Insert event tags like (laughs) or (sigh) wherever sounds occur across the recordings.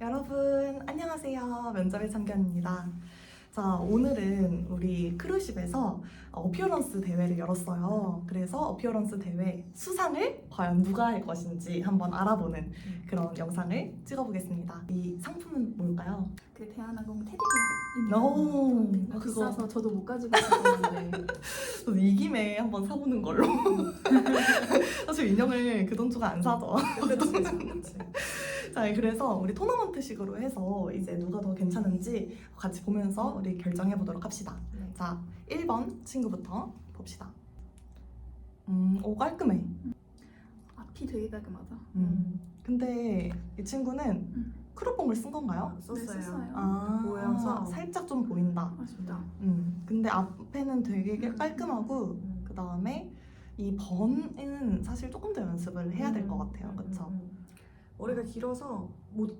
여러분 안녕하세요. 면접의 참견입니다. 자 오늘은 우리 크루십에서 어피어런스 대회를 열었어요. 그래서 어피어런스 대회 수상을 과연 누가 할 것인지 한번 알아보는 그런 영상을 찍어보겠습니다. 이 상품은 뭘까요? 그 대한항공 테디베어 오, 있는 그거. 비싸서 저도 못 가지고 있었는데 (laughs) 또이 김에 한번 사보는 걸로. (laughs) 사실 인형을 그 돈 주고 안 사죠. 그치. (laughs) 자, 그래서 우리 토너먼트식으로 해서 이제 누가 더 괜찮은지 같이 보면서 우리 결정해 보도록 합시다. 네. 자, 1번 친구부터 봅시다. 음, 오 깔끔해. 앞이 되게 깔끔하다. 음. 근데 이 친구는 음. 크롭봉을 쓴 건가요? 썼어요. 네, 썼어요. 아, 보여서. 살짝 좀 보인다. 아쉽다. 음, 근데 앞에는 되게 깔끔하고 음. 그 다음에 이 번은 사실 조금 더 연습을 해야 될 것 같아요. 음, 그렇죠? 음, 음. 머리가 길어서 못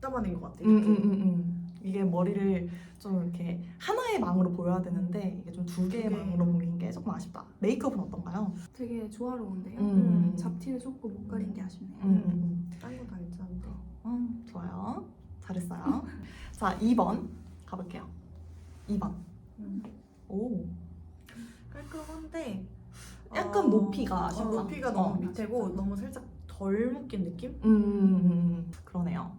담아낸 것 같아. 음, 이렇게. 음, 음, 음. 이게 머리를 좀 이렇게 하나의 망으로 보여야 되는데 이게 좀 두 개의 두 개. 망으로 보이는 게 조금 아쉽다. 메이크업은 어떤가요? 되게 조화로운데요. 음. 잡티를 조금 못 가린 게 아쉽네요. 음, 음, 딴거 다 괜찮은데. 음, 좋아요. 잘했어요. 자, 2번 가볼게요. 2번. 음. 오, 깔끔한데 약간 어, 높이가 어, 아쉽다. 높이가 너무 어. 밑에고 너무 살짝 덜 묶인 느낌? 음, 음, 음, 그러네요.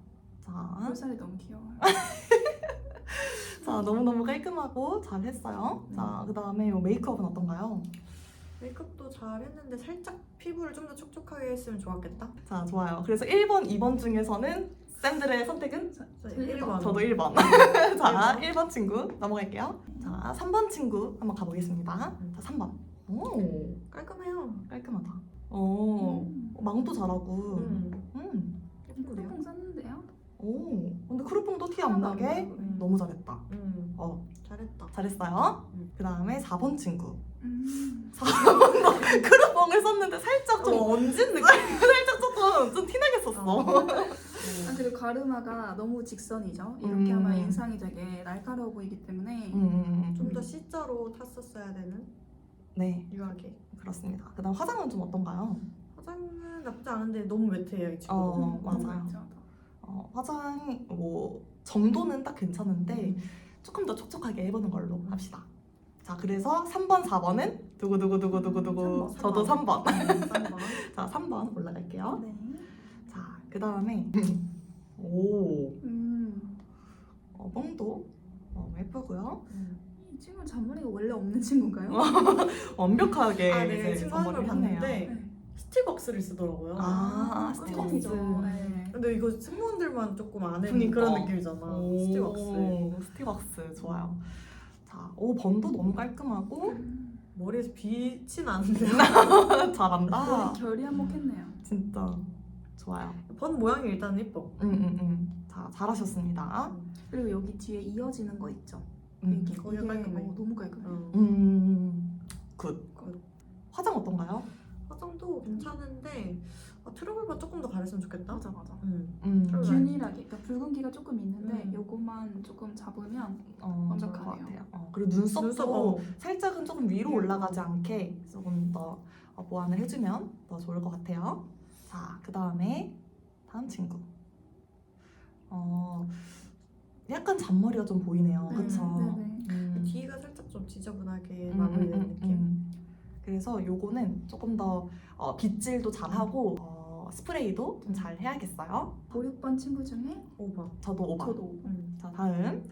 자, 볼살이 너무 귀여워요. (laughs) 자 너무너무 깔끔하고 잘했어요. 자, 그 다음에 메이크업은 어떤가요? 메이크업도 잘 했는데 살짝 피부를 좀 더 촉촉하게 했으면 좋았겠다. 자, 좋아요. 그래서 1번, 2번 중에서는 쌤들의 선택은? 저일 1번. 저도 1번. (laughs) 자, 1번 친구 넘어갈게요. 자, 3번 친구 한번 가보겠습니다. 음. 자, 3번. 오, 깔끔해요. 깔끔하다. 오, 음. 망도 잘하고. 음. 음. 예쁜데요? 뽕 썼는데요? 오, 근데 크루뽕도 티 안 나게. 음. 너무 잘했다. 음. 어, 잘했다. 잘했어요. 음. 그 다음에 4번 친구. 음. 4번도 크루뽕을 (laughs) 썼는데 살짝 좀 어, 얹은 느낌? (laughs) 살짝 조금 좀 티나게 썼어. 아 그리고 가르마가 너무 직선이죠. 이렇게 음. 하면 인상이 되게 날카로워 보이기 때문에 음, 좀더 C자로 탔었어야 되는 네, 유하게. 그렇습니다. 그 다음 화장은 좀 어떤가요? 화장은 나쁘지 않은데 너무 매트해요 이 친구. 어, 음, 맞아요. 어, 화장 뭐 정도는 딱 괜찮은데 음. 조금 더 촉촉하게 해보는 걸로 합시다. 자, 그래서 3번, 4번은 두구두구두구두구두구. 음, 저도 3번. 3번. 자, 3번 올라갈게요. 네. 자, 그 다음에 오, 음. 어, 멍도 어, 예쁘고요. 이 친구는 잔머리가 원래 없는 친구인가요? (laughs) 완벽하게 아, 네, 이제 친구 했네요. 봤는데 네. 스티벅스를 쓰더라고요. 아, 스티커이죠. 스티커스. 네. 근데 이거 승무원들만 조금 아는 그니까. 그런 느낌이잖아. 오, 스티벅스. 스티벅스 좋아요. 자, 오 번도 너무 깔끔하고 음. 머리에서 빛이 나는데 (laughs) 잘한다. 머리 결이 한몫했네요. 진짜 좋아요. 번 모양이 일단 예뻐. 음, 음, 음. 자, 잘하셨습니다. 그리고 여기 뒤에 이어지는 거 있죠. 음, 이게 거기가 이게, 깔끔해. 어, 너무 깔끔해. 어. 음, 굿. 굿. 화장 어떤가요? 화장도 괜찮은데 아, 트러블만 조금 더 가렸으면 좋겠다. 맞아 맞아. 음. 음. 균일하게, 그러니까 붉은기가 조금 있는데 음. 요거만 조금 잡으면 어, 완벽하네요. 좋을 것 같아요. 어, 그리고 눈썹도 눈썹, 어. 살짝은 조금 위로 올라가지 않게 조금 더 어, 보완을 해주면 더 좋을 것 같아요. 자, 그 다음에 다음 친구. 어, 약간 잔머리가 좀 보이네요. 네, 그쵸? 네 네. 음. 뒤가 살짝 좀 지저분하게 음, 마무리된 음, 음, 느낌. 음. 그래서 요거는 조금 더 어, 빗질도 잘하고 어, 스프레이도 좀 잘 해야겠어요. 5, 6번 친구 중에 5번. 저도 5번. 저도 5번. 음. 자, 다음.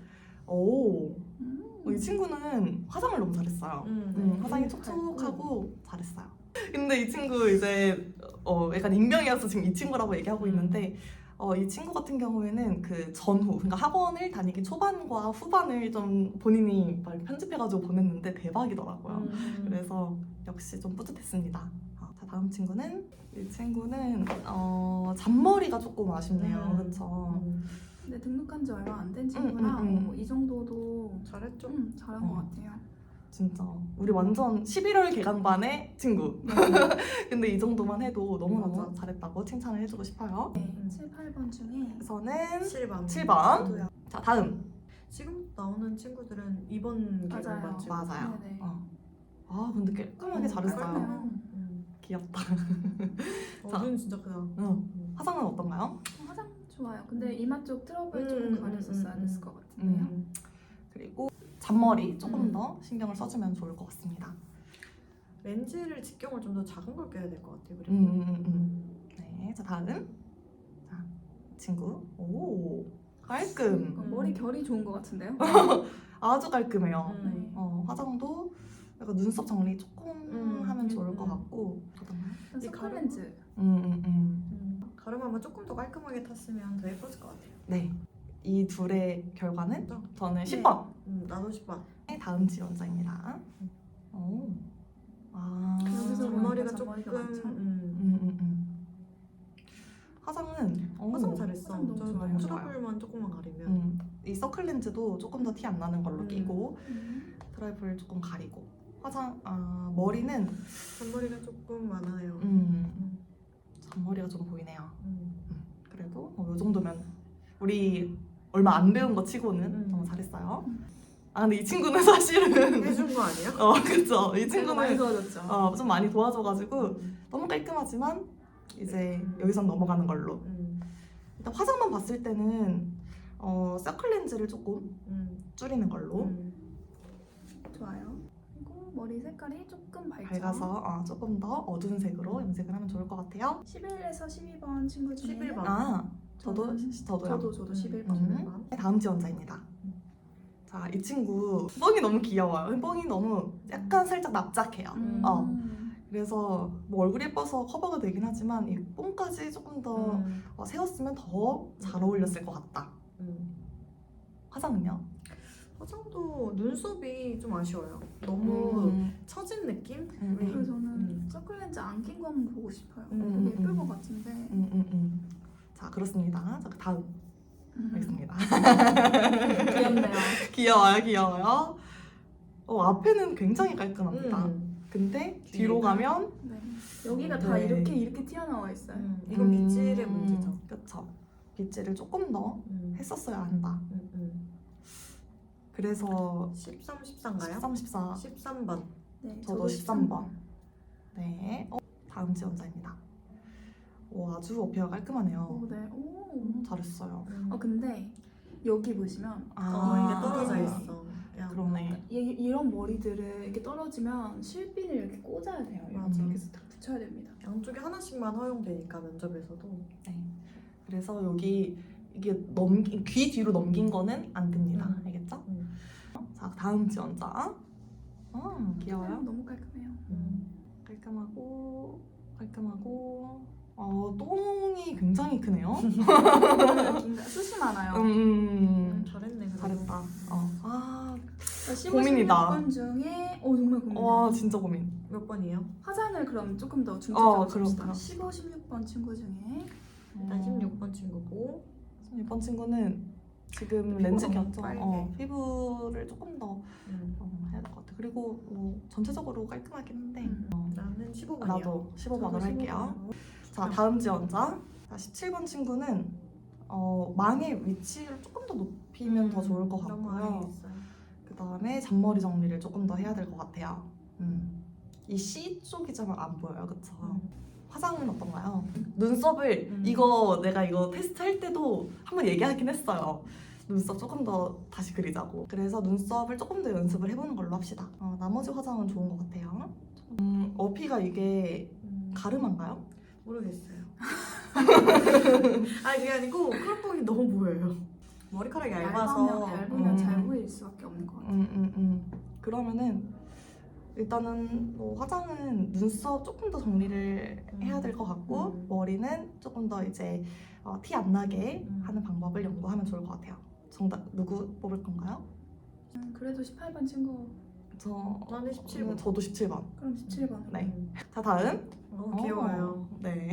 오, 음. 어, 이 친구는 화장을 너무 잘했어요. 음. 음, 화장이 음, 촉촉하고 잘했어요. 근데 이 친구 이제 어, 약간 익명이어서 지금 이 친구라고 얘기하고 음. 있는데 어, 이 친구 같은 경우에는 그 전후, 그러니까 학원을 다니기 초반과 후반을 좀 본인이 막 편집해가지고 보냈는데 대박이더라고요. 음. 그래서 역시 좀 뿌듯했습니다. 어, 자 다음 친구는 이 친구는 어, 잔머리가 조금 아쉽네요. 음. 그렇죠. 음. 근데 등록한 지 얼마 안 된 친구라 음, 음, 음. 어, 이 정도도 잘했죠. 좀 잘한 어. 것 같아요. 진짜 우리 완전 11월 개강반의 친구. (laughs) 근데 이 정도만 해도 너무너무 맞아. 잘했다고 칭찬을 해주고 싶어요. 네, 음. 7, 8번 중에 저는 7번. 7번. 저도요. 자 다음 지금 나오는 친구들은 2번 맞아요. 개념 맞죠? 맞아요. 네네. 어. 아 근데 깔끔하게 어, 잘했어요. 깔끔해요. 음. 귀엽다. 어, 자. 눈 진짜 크다. 어. 음. 화장은 어떤가요? 화장 좋아요. 근데 이마 쪽 트러블 음, 조금 음, 가렸었어야 음, 됐을 음. 것 같은데요. 음. 그리고 잔머리 조금 음. 더 신경을 써주면 좋을 것 같습니다. 렌즈를 직경을 좀 더 작은 걸 껴야 될 것 같아요. 그리고 음, 음, 음, 음. 네, 자 다음 자 친구 오 깔끔 그러니까 머리 결이 좋은 것 같은데요. (laughs) 아주 깔끔해요. 음. 네. 어, 화장도 약간 눈썹 정리 조금 음, 하면 좋을 음, 것 음. 같고 잠깐만. 일단 이 서클렌즈. 음, 음, 음. 음, 가르마만 조금 더 깔끔하게 탔으면 더 예뻤을 것 같아요. 네. 이 둘의 결과는? 저는 네. 10번. 음, 나도 10번. 다음 지원자입니다. 오. 아. 잔머리가 보니까 조금 많죠? 음, 음, 음, 음. 화장은 오. 화장 잘했어. 화장 너무 저 좋아요. 트러블만 조금만 가리면. 음, 이 서클 렌즈도 조금 더 티 안 나는 걸로 음. 끼고 음. 드라이브를 조금 가리고 화장 아 머리는 잔머리가 조금 많아요. 음 잔머리가 좀 보이네요. 음. 그래도 어, 이 정도면 우리 얼마 안 배운 거 치고는 음. 너무 잘했어요. 아 근데 이 친구는 (laughs) 사실은 해준 거 아니에요? 어 그쵸 이 제가 많이 친구는 도와줬죠. 어, 좀 많이 도와줘가지고 음. 너무 깔끔하지만 이제 음. 여기선 넘어가는 걸로 음. 일단 화장만 봤을 때는 어 서클렌즈를 조금 음. 줄이는 걸로 음. 좋아요. 머리 색깔이 조금 밝죠. 밝아서 어, 조금 더 어두운 색으로 염색을 하면 좋을 것 같아요. 11에서 12번 친구 중에 11번. 아 저도 저는- 저도요. 저도 저도 음. 11번. 음. 다음 지원자입니다. 자, 이 친구 뽕이 너무 귀여워요. 뽕이 너무 약간 살짝 납작해요. 음. 어. 그래서 뭐 얼굴이 예뻐서 커버가 되긴 하지만 이 뽕까지 조금 더 음. 어, 세웠으면 더 잘 어울렸을 것 같다. 음. 화장은요? 화장도 눈썹이 좀 아쉬워요. 너무 음, 처진 느낌? 음, 그래서 음, 저는 음. 서클렌즈 안 낀 거 한번 보고 싶어요. 음, 되게 음, 예쁠 음. 것 같은데. 음, 음, 음. 자, 그렇습니다. 자, 다음 음. 하겠습니다. (laughs) 귀엽네요. 귀여워요, 귀여워요. 어, 앞에는 굉장히 깔끔합니다. 음. 근데 뒤로? 가면 네. 여기가 다 네. 이렇게 이렇게 튀어나와 있어요. 음. 이건 빗질의 음, 문제죠. 그쵸. 빗질을 조금 더 음. 했었어야 한다. 음, 음. 그래서 13, 14인가요? 13, 14 13 번. 네, 저도 13번. 네 어, 다음 지원자입니다 오 아주 어피가 깔끔하네요 오, 네. 오. 음, 잘했어요 어 근데 여기 보시면 어, 이게 떨어져 아. 있어. 야. 그러네 이, 이런 머리들을 이렇게 떨어지면 실핀을 이렇게 꽂아야 돼요. 이렇게 맞아. 그래서 딱 붙여야 됩니다. 양쪽에 하나씩만 허용되니까 면접에서도. 네. 그래서 여기 이게 넘긴 귀 뒤로 넘긴 거는 안 됩니다 음. 알겠죠? 음. 자 다음 지원자 어 귀여워요 너무 깔끔해요. 음. 깔끔하고 깔끔하고 어 똥이 굉장히 크네요 긴가 숱이 많아요. 음, 음, 잘했네. 그래도. 잘했다 어. 아, 15, 고민이다. 16번 중에 어 정말 고민. 와 진짜 고민 몇 번이에요? 화장을 그럼 조금 더 어, 중점적으로 그럼. 그럼. 15, 16번 친구 중에 일단 16번 친구고. 16번 친구는 지금 렌즈 꼈죠. 어, 피부를 조금 더 음. 어, 해야 될 것 같아. 그리고 뭐 전체적으로 깔끔하긴 한데 음. 나는 15번이요. 나도 15번을 할게요. 자 음. 다음 지원자. 자 17번 친구는 어, 망의 위치를 조금 더 높이면 더 좋을 것 음, 같고요. 그 다음에 잔머리 정리를 조금 더 해야 될 것 같아요. 음. 이 C 쪽이 좀 안 보여요, 그쵸? 음. 화장은 어떤가요? 눈썹을 음. 이거 내가 이거 테스트 할 때도 한번 얘기하긴 했어요. 눈썹 조금 더 다시 그리자고. 그래서 눈썹을 조금 더 연습을 해보는 걸로 합시다. 어, 나머지 화장은 좋은 것 같아요. 음, 어피가 이게 음. 가름한가요? 모르겠어요. (laughs) 아니 그게 아니고 크롭복이 너무 보여요. 머리카락이 얇아서 얇으면, 얇으면 음. 잘 보일 수밖에 없는 것 같아요. 음, 음, 음. 그러면은 일단은 뭐 화장은 눈썹 조금 더 정리를 음. 해야 될 것 같고 음. 머리는 조금 더 이제 어, 티 안 나게 음. 하는 방법을 연구하면 좋을 것 같아요. 정답 누구 뽑을 건가요? 음, 그래도 18번 친구 저 나는 17번. 저도 17번. 그럼 17번. 네. 음. 자 다음. 어, 귀여워요. 어, 네.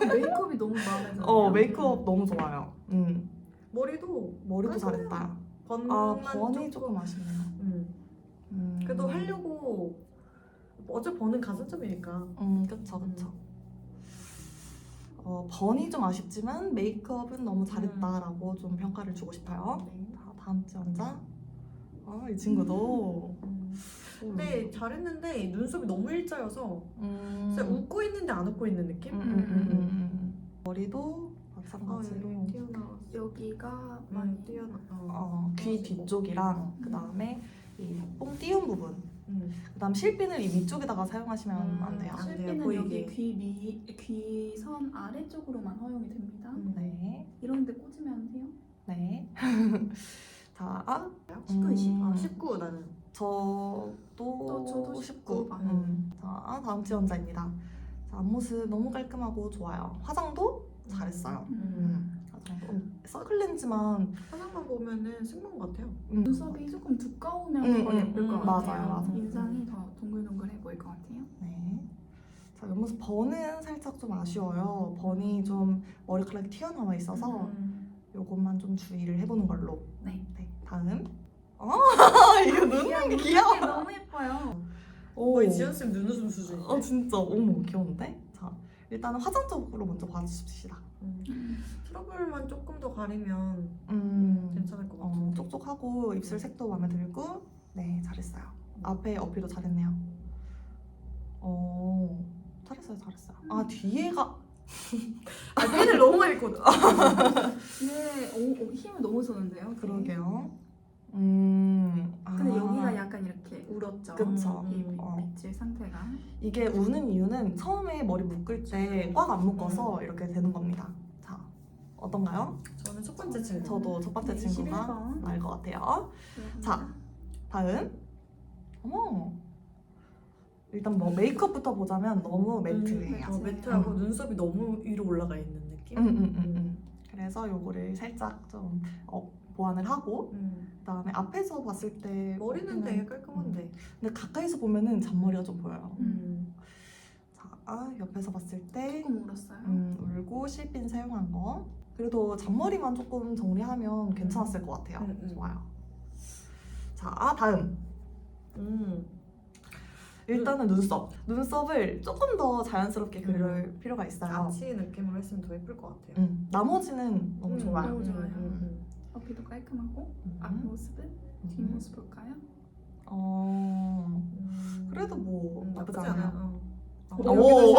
메이크업이 너무 마음에 들어요. 어 메이크업 너무 좋아요. 음 머리도 머리도 깔끔해요. 잘했다. 번만 아 번이 조금. 조금 아쉽네요. 음. 음. 그래도 하려고 어제 버는 가산점이니까. 음, 그쵸, 그쵸. 어, 번이 좀 아쉽지만 메이크업은 너무 잘했다라고 좀 평가를 주고 싶어요. 네. 자, 다음 지원자. 아, 이 친구도. 음. 근데 잘했는데 눈썹이 너무 일자여서 음, 진짜 웃고 있는데 안 웃고 있는 느낌? 음, 음, 음, 음, 음. 머리도 마찬가지로 어, 여기 튀어나왔어. 여기가 많이 많이 튀어나. 어. 어, 귀 뒤쪽이랑 그 다음에 이뽕 띄운 부분 음. 그 다음 실핀을 이 위쪽에다가 사용하시면 음, 안 돼요 실비는 보이게. 여기 귀 미, 귀선 아래쪽으로만 허용이 됩니다. 음. 네, 이런데 꽂으면 안 돼요? 네. (laughs) 자, 아, 19, 20. 음. 아, 19 나는. 저도 또 저도 19. 19번. 음. 자, 다음 지원자입니다. 자, 앞모습 너무 깔끔하고 좋아요. 화장도 잘했어요. 음. 음. 선클렌즈만 화장만 보면은 승만 같아요. 음. 눈썹이 조금 두꺼우면 음, 더 음, 예쁠 것 음, 같아요. 맞아요, 맞아요. 인상이 더 동글동글해 보일 것 같아요. 네. 자, 옆모습 번은 살짝 좀 아쉬워요. 번이 좀 머리카락이 튀어나와 있어서 음. 요것만 좀 주의를 해보는 걸로. 네. 네. 다음. 아, (laughs) 이거 눈이 귀여워. 너무 예뻐요. 오. 거의 지연 쌤 눈웃음 수준인데. 어, 진짜. 어머, 귀여운데? 자, 일단은 화장 쪽으로 먼저 봐주십시다. 음. 음. 트러블만 조금 더 가리면 음. 괜찮을 것 같아요. 어, 쪽쪽하고 입술 색도 마음에 들고 네 잘했어요 앞에 어필도 잘했네요 어 잘했어요 잘했어요 아 음. 뒤에가 아, 펜을 너무 (laughs) 많이 꽂아. (laughs) 네, 오, 오, 힘을 너무 쏘는데요. 뒤에. 그러게요 음 아, 근데 여기가 약간 이렇게 울었죠. 그쵸. 이 음, 어. 밑줄 상태가. 이게 우는 이유는 처음에 머리 묶을 때 꽉 안 묶어서 이렇게 되는 겁니다 자 어떤가요? 저는 첫 번째 질문. 저도 첫 번째 네, 친구가 21번. 알것 같아요 자. 다음 어머 일단 뭐 메이크업부터 보자면 너무 매트해요 어, 매트하고 음. 눈썹이 너무 위로 올라가 있는 느낌. 음, 음, 음, 음. 그래서 요거를 살짝 좀 어, 보완을 하고 음. 그다음에 앞에서 봤을 때 머리는 되게 깔끔한데. 근데 가까이서 보면은 잔머리가 좀 보여요. 음. 자, 아, 옆에서 봤을 때 조금 울었어요. 음, 울고 실핀 사용한 거. 그래도 잔머리만 조금 정리하면 괜찮았을 것 같아요. 음, 음. 좋아요. 자, 아, 다음. 음. 일단은 눈썹. 눈썹을 조금 더 자연스럽게 그릴 필요가 있어요. 아치 느낌으로 했으면 더 예쁠 것 같아요. 음, 나머지는 너무 음, 좋아요. 너무 좋아요. 음, 어피도 깔끔하고 음. 앞모습은 음. 뒷모습 볼까요? 어, 음. 그래도 뭐 음, 나쁘지 않아요. 않아요. 어. 오.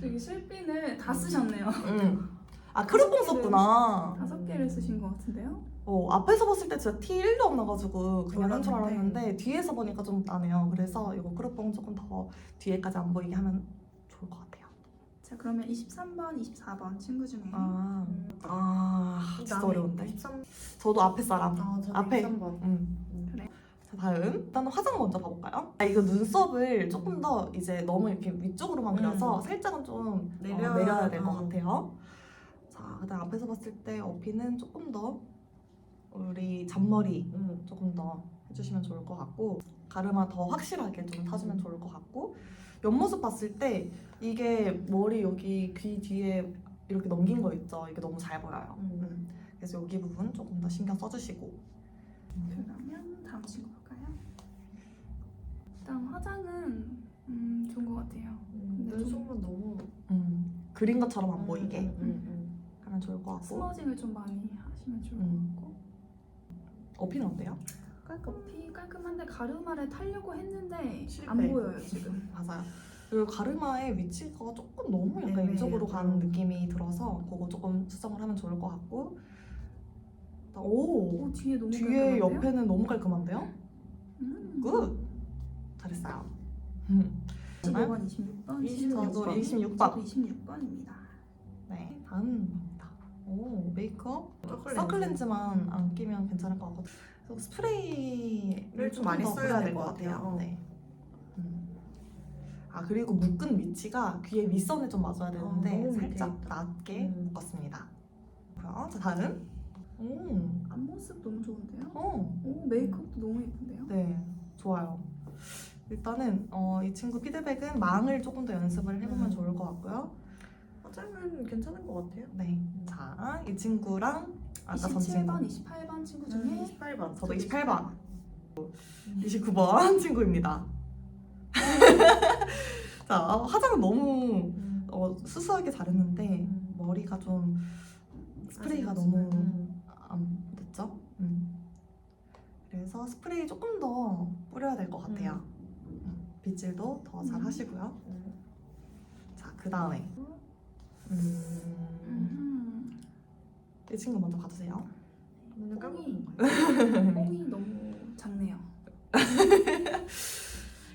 저기 실핀을 다 쓰셨네요. 음. 아 크루뽕 썼구나. 다섯 개를 쓰신 것 같은데요? 어 앞에서 봤을 때 진짜 티 1도 안 나가지고 그냥 한 줄 몰랐는데. 알았는데 뒤에서 보니까 좀 나네요. 그래서 이거 크루뽕 조금 더 뒤에까지 안 보이게 하면 좋을 것 같아요. 자 그러면 23번, 24번 친구 중에 아, 음. 아 진짜 어려운데. 23. 저도 앞에 사람. 아, 저도 앞에. 23번. 음. 그래. 자 다음 일단 화장 먼저 봐볼까요? 아 이거 눈썹을 조금 더 이제 너무 이렇게 위쪽으로만 그려서 음. 살짝은 좀 내려- 어, 내려야 될것 어. 같아요. 자 그다음 앞에서 봤을 때 어피는 조금 더 우리 잔머리 음. 조금 더 해주시면 좋을 것 같고 가르마 더 확실하게 좀 타주면 좋을 것 같고 옆모습 봤을 때 이게 머리 여기 귀 뒤에 이렇게 넘긴 거 있죠 이게 너무 잘 보여요 음. 음. 그래서 여기 부분 조금 더 신경 써주시고 그러면 다음 친구 볼까요? 일단 화장은 음, 좋은 것 같아요. 음. 근데 좀- 눈썹은 너무 음. 그린 것처럼 안 음, 보이게 음, 음, 하면 좋을 것 같고 스머징을 좀 많이 하시면 좋을 음. 것 같고 어피는 어때요? 어피 깔끔한데 가르마를 타려고 했는데 실패. 안 보여요 지금. (laughs) 맞아요 그리고 가르마의 위치가 조금 너무 약간 애매해요. 이쪽으로 가는 음. 느낌이 들어서 그거 조금 수정을 하면 좋을 것 같고 오 오 뒤에 너무 뒤에 깔끔한데요? 옆에는 너무 깔끔한데요? 음. 굿! 잘했어요. 음. 25번, 26번, 26번. 저도 26번. 저도 26번입니다. 네, 다음입니다. 오, 메이크업? 서클렌즈. 서클렌즈만 안 끼면 괜찮을 것 같고 그래서 스프레이를 좀좀 많이 더 써야 될될것것 같아요. 같아요. 네. 음. 아 그리고 묶은 위치가 귀에 윗선에 좀 맞아야 되는데 어, 너무 살짝 밑에 낮게 음. 묶었습니다. 자, 자 다음. 오, 앞모습 너무 좋은데요? 어, 오 메이크업도 너무 예쁜데요? 네, 좋아요. 일단은 어, 이 친구 피드백은 망을 조금 더 연습을 해보면 음. 좋을 것 같고요. 화장은 괜찮은 것 같아요. 네, 자, 이 친구랑 아까 전 27번, 친구 28번 친구 중에 28번. 저도 28번, 29번 (laughs) 친구입니다. (laughs) 자, 화장은 너무 음. 어, 수수하게 잘했는데 음. 머리가 좀 스프레이가 너무 음. 안 됐죠? 음. 그래서 스프레이 조금 더 뿌려야 될 것 같아요. 음, 빗질도 더잘 음. 하시고요. 음. 자, 그 다음에 음. 음. 이 친구 먼저 봐주세요. 뽕이 있는 거예요. (laughs) 뽕이 너무 작네요.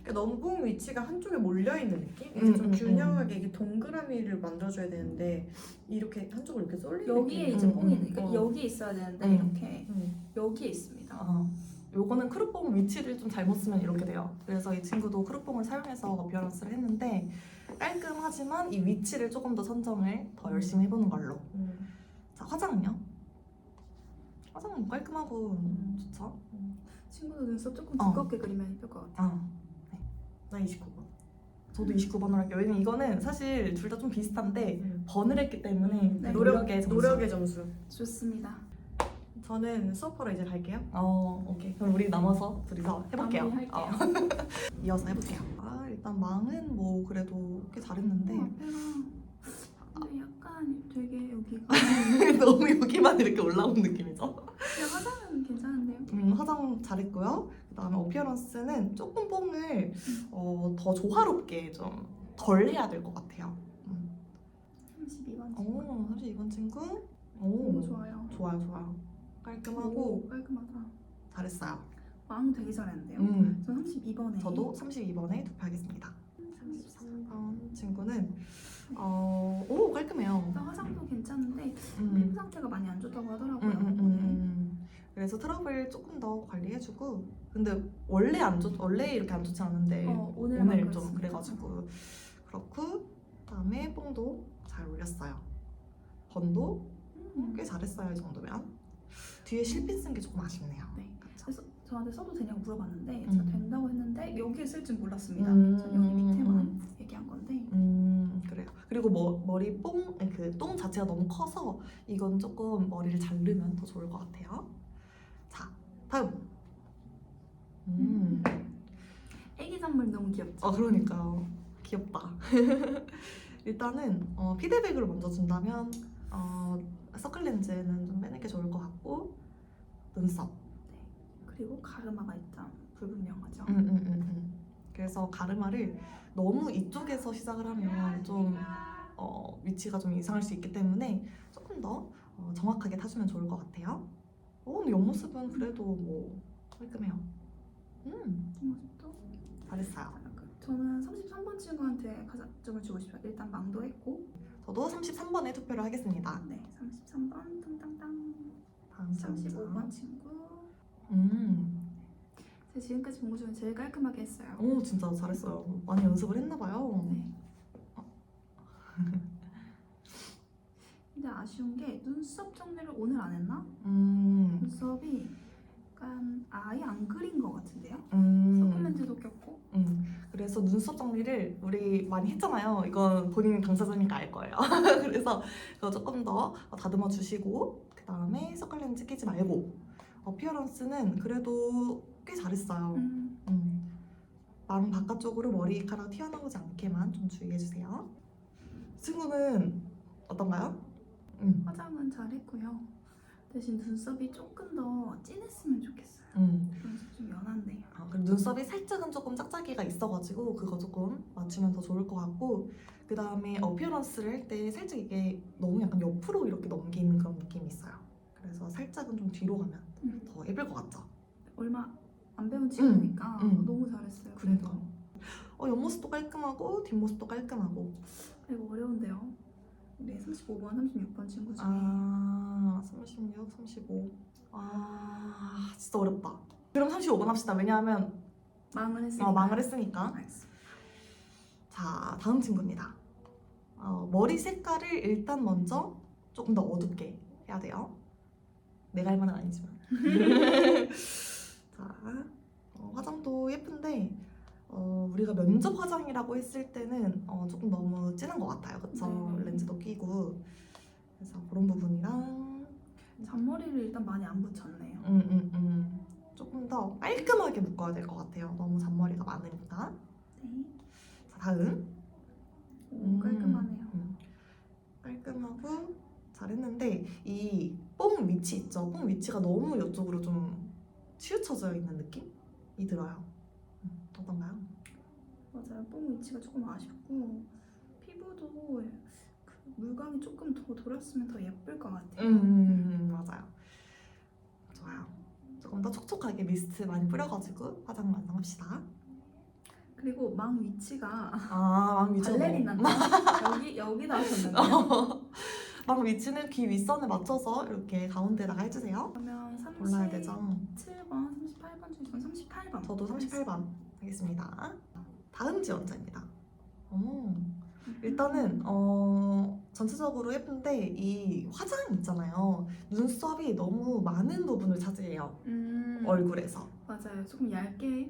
그러니까 너무 뽕 위치가 한쪽에 몰려 있는 느낌? 음, 좀 음, 균형하게 이게 동그라미를 만들어줘야 되는데 이렇게 한쪽으로 이렇게 쏠리는 여기에 느낌이 이제 음, 뽕이 음, 그러니까 어. 여기에 있어야 되는데 음. 이렇게 음. 여기에 있습니다. 어, 요거는 크롭봉 위치를 좀 잘못 쓰면 이렇게 돼요. 그래서 이 친구도 크롭봉을 사용해서 어피어런스를 했는데 깔끔하지만 이 위치를 조금 더 선정을 더 열심히 해보는 걸로. 음. 자 화장은요? 화장은 깔끔하고 좋죠. 친구도 눈썹 조금 어. 두껍게 그리면 예쁠 것 같아요. 아, 나 29번. 저도 29번으로 할게요. 왜냐면 이거는 사실 둘 다 좀 비슷한데 음. 번을 했기 때문에 네. 노력, 노력 의 점수. 노력의 점수. 좋습니다. 저는 수업하러 이제 갈게요. 어, 오케이. 그럼 우리 남아서 둘이서 해볼게요. 마무리할게요. 어. (laughs) 이어서 해볼게요. 아, 일단 망은 뭐 그래도 꽤 잘했는데 어, 근데 약간 되게 여기가 (laughs) 너무 여기만 이렇게 올라온 느낌이죠. 화장은 괜찮은데요. 음, 화장 잘했고요. 그다음에 어피어런스는 조금 뽕을 어, 더 조화롭게 좀 덜 해야 될 것 같아요. 음. 32번 오, 32번 친구. 오, 너무 좋아요. 좋아요, 좋아요. 깔끔하고 오, 깔끔하다. 잘했어요. 왕 되게 잘했는데요. 음, 전 32번에 저도 32번에 투표하겠습니다. 33번 친구는 어, 오 깔끔해요. 화장도 괜찮은데 피부 음, 상태가 많이 안 좋다고 음, 하더라고요. 음, 음, 음. 그래서 트러블 조금 더 관리해주고 근데 원래 안 좋, 원래 이렇게 안 좋지 않은데 어, 오늘 오늘 좀 그래가지고 그렇고 그다음에 뽕도 잘 올렸어요. 번도 음. 꽤 잘했어요 이 정도면 뒤에 실핀 쓴 게 조금 아쉽네요. 네. 그쵸? 그래서 저한테 써도 되냐고 물어봤는데 음. 제가 된다고 했는데 여기에 쓸 줄 몰랐습니다. 음, 전 여기 밑에만 음. 얘기한 건데 음 그래요. 그리고 뭐, 머리 뽕 그 똥 자체가 너무 커서 이건 조금 머리를 자르면 더 좋을 것 같아요. 자 다음. 음. 애기 선물 너무 귀엽죠? 아 그러니까요. 귀엽다. (laughs) 일단은 어, 피드백을 먼저 준다면 어, 서클 렌즈는 좀 빼는 게 좋을 것 같고 눈썹. 그리고 가르마가 일단 불분명하죠. 음, 음, 음, 음. 그래서 가르마를 너무 이쪽에서 시작을 하면 좀 어, 위치가 좀 이상할 수 있기 때문에 조금 더 어, 정확하게 타주면 좋을 것 같아요. 어, 근데 옆모습은 그래도 뭐 깔끔해요. 음, 뒷모습도 잘했어요. 저는 33번 친구한테 가장 점을 주고 싶어요. 일단 망도 했고 저도 33번에 투표를 하겠습니다. 네 33번 땅땅땅 다음 친구. 35번 친구 음, 지금까지 본것 중에 제일 깔끔하게 했어요. 오 진짜 잘했어요. 많이 연습을 했나 봐요. 네. (laughs) 근데 아쉬운 게 눈썹 정리를 오늘 안 했나? 음, 눈썹이 약간 아예 안 그린 것 같은데요? 음, 서플멘트도 꼈고 음. 그래서 눈썹 정리를 우리 많이 했잖아요. 이건 본인 당사자니까 알 거예요. (laughs) 그래서 이거 조금 더 다듬어 주시고 그 다음에 서클렌즈 끼지 말고 어피어런스는 그래도 꽤 잘했어요. 음, 음. 망 바깥쪽으로 머리카락 튀어나오지 않게만 좀 주의해 주세요. 친구는 어떤가요? 음. 화장은 잘했고요. 대신 눈썹이 조금 더 진했으면 좋겠어요. 음. 눈썹 좀 연한데요. 아, 그리고 눈썹이 살짝은 조금 짝짝이가 있어가지고 그거 조금 맞추면 더 좋을 것 같고 그 다음에 어피어런스를 할 때 살짝 이게 너무 약간 옆으로 이렇게 넘기는 그런 느낌이 있어요. 그래서 살짝은 좀 뒤로 가면 음. 더 예쁠 것 같죠? 얼마 안 배운 친구니까 음. 너무 잘했어요. 그래도 어, 옆모습도 깔끔하고 뒷모습도 깔끔하고 이거 어려운데요. 우리 35번, 36번 친구 중에 아 36, 35. 아 진짜 어렵다. 그럼 35번 합시다. 왜냐하면 망을 했으니까. 어, 망을 했으니까. 자 다음 친구입니다. 어, 머리 색깔을 일단 먼저 조금 더 어둡게 해야 돼요. 내가 할 말은 아니지만. (laughs) 자 어, 화장도 예쁜데 어, 우리가 면접 화장이라고 했을 때는 어, 조금 너무 진한 것 같아요. 그쵸? 네. 렌즈도 끼고 그래서 그런 부분이랑 잔머리를 일단 많이 안 붙였네요. 음, 음, 음. 조금 더 깔끔하게 묶어야 될 것 같아요. 너무 잔머리가 많으니까. 네. 자, 다음. 오, 음. 깔끔하네요. 음. 깔끔하고 잘했는데 이 뽕 위치 있죠? 뽕 위치가 너무 이쪽으로 좀 치우쳐져 있는 느낌이 들어요. 음, 어떤가요? 맞아요. 뽕 위치가 조금 아쉽고 피부도 그 물광이 조금 더 돌았으면 더 예쁠 것 같아요. 음, 맞아요. 좋아요. 조금 더 촉촉하게 미스트 많이 뿌려가지고 화장 완성합시다. 그리고 망 위치가 아, 망 위치. 발레리나 여기 여기다 하셨는데 (laughs) 요. 망 위치는 귀 윗선에 맞춰서 이렇게 가운데다가 해주세요. 그러면 골라야 되죠. 37번, 38번 중에 저는 38번. 저도 38번 하겠습니다. 다음 지원자입니다. 오, 일단은 어, 전체적으로 예쁜데 이 화장 있잖아요. 눈썹이 너무 많은 부분을 차지해요. 음, 얼굴에서. 맞아요. 조금 얇게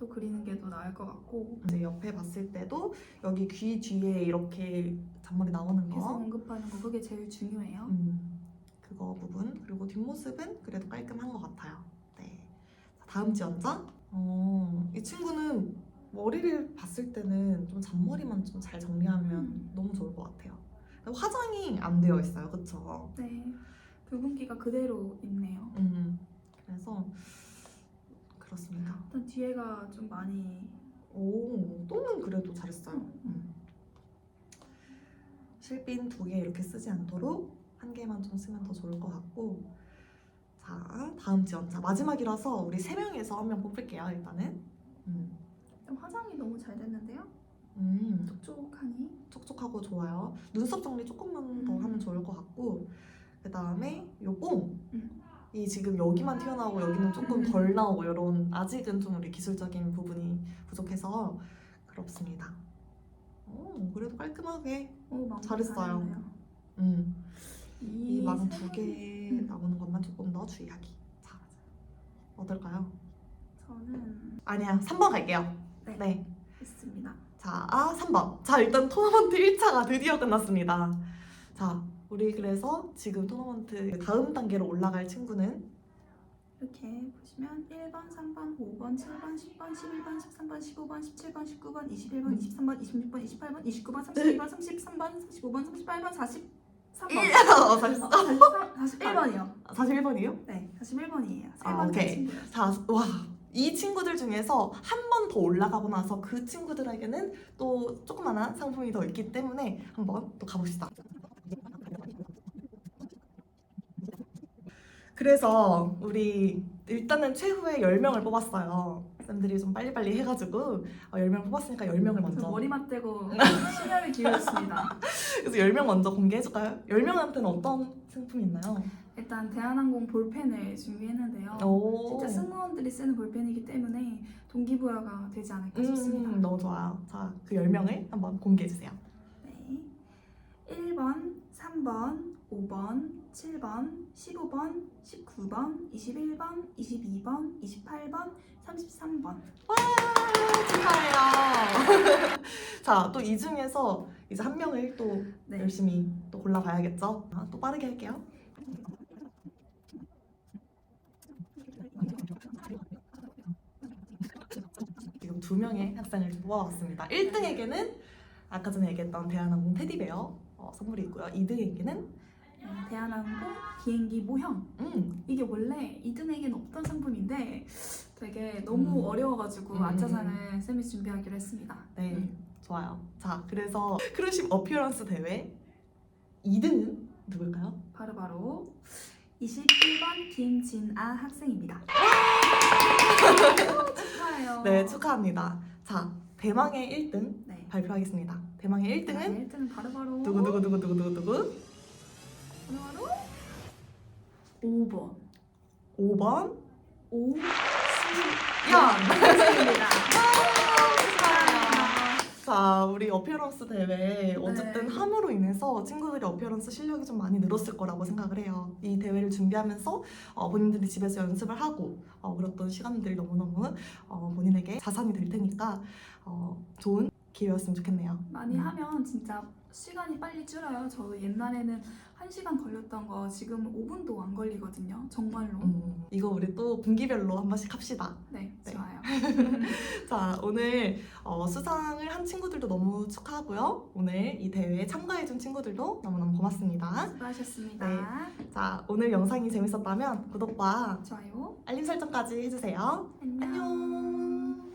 또 그리는 게 더 나을 것 같고. 이제 옆에 봤을 때도 여기 귀 뒤에 이렇게 잔머리 나오는 계속 거. 언급하는 거 그게 제일 중요해요. 음, 그거 부분. 그리고 뒷모습은 그래도 깔끔한 것 같아요. 네. 자, 다음 지원자. 어, 이 친구는 머리를 봤을 때는 좀 잔머리만 좀 잘 정리하면 음. 너무 좋을 것 같아요. 화장이 안 되어 있어요, 그쵸? 네. 붉은기가 그대로 있네요. 음, 그래서 그렇습니다. 일단 뒤에가 좀 많이 오, 똥은 그래도 잘했어요. 음. 실핀 두개 이렇게 쓰지 않도록 한 개만 좀 쓰면 더 좋을 것 같고 자 다음 지원 자 마지막이라서 우리 세 명에서 한 명 뽑을게요 일단은 음, 좀 화장이 너무 잘 됐는데요. 음 촉촉하니. 촉촉하고 좋아요 눈썹 정리 조금만 더 음. 하면 좋을 것 같고 그 다음에 요뽕 이 음. 지금 여기만 튀어나오고 여기는 조금 음. 덜 나오고 이런 아직은 좀 우리 기술적인 부분이 부족해서 그렇습니다 오 그래도 깔끔하게 오, 망 잘했어요. 음. 이망세두 번- 개 음. 나오는 것만 조금 더 주의하기. 자, 어떨까요? 저는 아니야, 3번 갈게요. 네. 네. 있습니다. 자, 아, 3번. 자, 일단 토너먼트 1차가 드디어 끝났습니다. 자, 우리 그래서 지금 토너먼트 다음 단계로 올라갈 친구는 이렇게 보시면 1번, 3번, 5번, 7번, 10번, 11번, 13번, 15번, 17번, 19번, 21번, 23번, 26번, 28번, 29번, 32번, 33번, 35번, 38번, 43번. 어, 43, 아, 41번이요. 41번이요? 네, 41번이에요. 세 아, 번째 오케이. 친구요. 자, 와. 이 친구들 중에서 한 번 더 올라가고 나서 그 친구들에게는 또 조그만한 상품이 더 있기 때문에 한번 또 가봅시다. 그래서 우리 일단은 최후의 10명을 뽑았어요. 쌤들이 좀 빨리빨리 해가지고 어, 10명 뽑았으니까 10명을 저 먼저 머리만 떼고 (laughs) 심혈을 기울였습니다. 그래서 10명 먼저 공개해줄까요? 10명한테는 어떤 상품이 있나요? 일단 대한항공 볼펜을 준비했는데요. 오. 진짜 승무원들이 쓰는 볼펜이기 때문에 동기부여가 되지 않을까 싶습니다. 음, 너무 좋아요. 자, 그 10명을 한번 공개해주세요. 네. 1번, 3번, 5번, 7번, 15번, 19번, 21번, 22번, 28번, 33번. 와 축하해요. (laughs) 자, 또 이 중에서 이제 한 명을 또 네. 열심히 또 골라봐야겠죠. 아, 또 빠르게 할게요. 지금 두 명의 학생을 뽑아왔습니다. 1등에게는 아까 전에 얘기했던 대한항공 테디베어 어, 선물이 있고요. 2등에게는 음, 대한항공 비행기 모형. 음, 이게 원래 2등에게는 없던 상품인데 되게 너무 음. 어려워가지고 음. 아차산을 쌤이 준비하기로 했습니다. 네, 음. 좋아요. 자, 그래서 크루십 어피어런스 대회 2등은 누굴까요? 바로 바로 21번 김진아 학생입니다. 축하해요. 네, 축하합니다. 자, 대망의 1등 네. 발표하겠습니다. 대망의 1등은 네, 1등은 바로 바로 누구 누구 누구 누구 누구 누구? 바로바로 5번 5번 오 야. 학생입니다. 자, 우리 어피어런스 대회 어쨌든 네. 함으로 인해서 친구들이 어피어런스 실력이 좀 많이 늘었을 거라고 생각을 해요. 이 대회를 준비하면서 어, 본인들이 집에서 연습을 하고 어, 그랬던 시간들이 너무너무 어, 본인에게 자산이 될 테니까 어, 좋은 기회였으면 좋겠네요. 많이 음. 하면 진짜 시간이 빨리 줄어요. 저 옛날에는 1시간 걸렸던 거 지금 5분도 안 걸리거든요. 정말로. 음, 이거 우리 또 분기별로 한 번씩 합시다. 네, 네. 좋아요. (laughs) 자, 오늘 어, 수상을 한 친구들도 너무 축하하고요. 오늘 이 대회에 참가해준 친구들도 너무너무 고맙습니다. 수고하셨습니다. 네. 자, 오늘 영상이 재밌었다면 구독과 좋아요. 알림 설정까지 해주세요. 안녕. 안녕.